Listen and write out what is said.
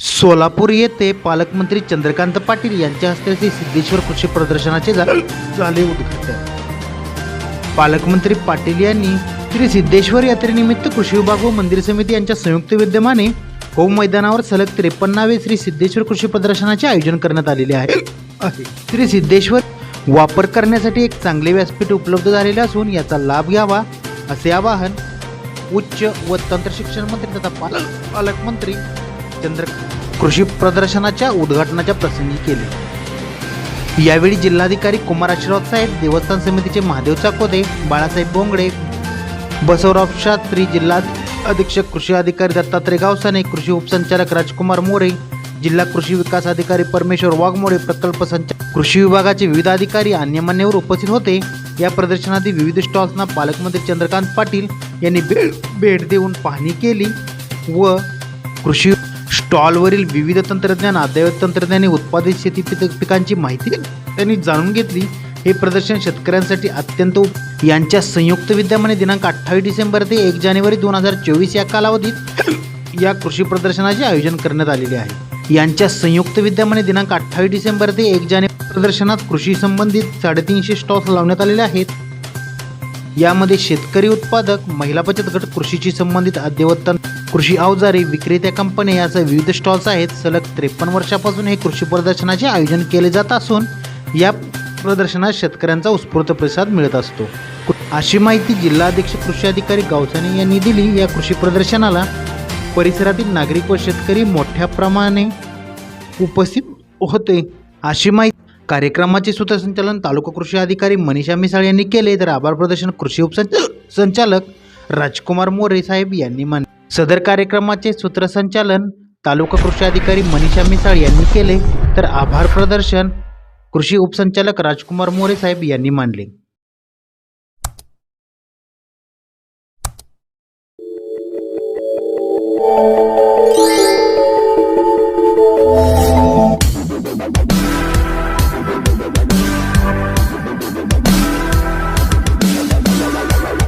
सोलापूर येथे पालकमंत्री चंद्रकांत पाटील यांच्या हस्ते श्री सिद्धेश्वर कृषी प्रदर्शनाचे झाले उद्घाटन पालकमंत्री पाटील यांनी श्री सिद्धेश्वर यात्रेनिमित्त कृषी विभाग व मंदिर समिती यांच्या संयुक्त विद्यमाने हो मैदानावर सलग त्रेपन्नावे श्री सिद्धेश्वर कृषी प्रदर्शनाचे आयोजन करण्यात आलेले आहे. श्री सिद्धेश्वर वापर करण्यासाठी एक चांगले व्यासपीठ उपलब्ध झालेले असून याचा लाभ घ्यावा असे आवाहन उच्च व तंत्र शिक्षण मंत्री तथा पालक पालकमंत्री चंद्र कृषी प्रदर्शनाच्या उद्घाटनाच्या प्रसंगी केले. यावेळी जिल्हाधिकारी कुमार आशीर्वाद साहेब देवस्थान समितीचे महादेव चाकोदे बाळासाहेब बोंगडे बसवराव शास्त्री जिल्हा अधीक्षक कृषी अधिकारी दत्तात्रय गावसाने कृषी उपसंचालक राजकुमार मोरे जिल्हा कृषी विकास अधिकारी परमेश्वर वाघमोडे प्रकल्प संचालक कृषी विभागाचे विविध अधिकारी अन्य मान्यवर उपस्थित होते. या प्रदर्शनातील विविध स्टॉल्सना पालकमंत्री चंद्रकांत पाटील यांनी भेट भेट देऊन पाहणी केली व कृषी स्टॉलवरील विविध तंत्रज्ञान अद्ययावत तंत्रज्ञाने उत्पादित शेती पिक- पिकांची माहिती त्यांनी जाणून घेतली. हे प्रदर्शन शेतकऱ्यांसाठी अत्यंत यांच्या संयुक्त विद्यमाने दिनांक अठ्ठावीस डिसेंबर ते एक जानेवारी दोन हजार चोवीस या कालावधीत या कृषी प्रदर्शनाचे आयोजन करण्यात आलेले आहे. यांच्या संयुक्त विद्यमाने दिनांक अठ्ठावीस डिसेंबर ते एक जानेवारी प्रदर्शनात कृषी संबंधित साडेतीनशे स्टॉल्स लावण्यात आलेले आहेत. यामध्ये शेतकरी उत्पादक महिला बचत गट कृषीशी संबंधित अध्यवतन कृषी अवजारे विक्रेत्या कंपन्या यासह विविध स्टॉल्स आहेत. सलग त्रेपन्न वर्षापासून हे कृषी प्रदर्शनाचे आयोजन केले जात असून या प्रदर्शनात शेतकऱ्यांचा उत्स्फूर्त प्रतिसाद मिळत असतो. अशी माहिती जिल्हाध्यक्ष कृषी अधिकारी गावसाने यांनी दिली. या कृषी प्रदर्शनाला परिसरातील नागरिक व शेतकरी मोठ्या प्रमाणे उपस्थित होते अशी माहिती कार्यक्रमाचे सूत्रसंचालन तालुका कृषी अधिकारी मनीषा मिसाळ यांनी केले. तर आभार प्रदर्शन कृषी उपसंचालक संचालक राजकुमार मोरे साहेब यांनी मान सदर कार्यक्रमाचे सूत्रसंचालन तालुका कृषी अधिकारी मनीषा मिसाळ यांनी केले. तर आभार प्रदर्शन कृषी उपसंचालक राजकुमार मोरे साहेब यांनी मानले.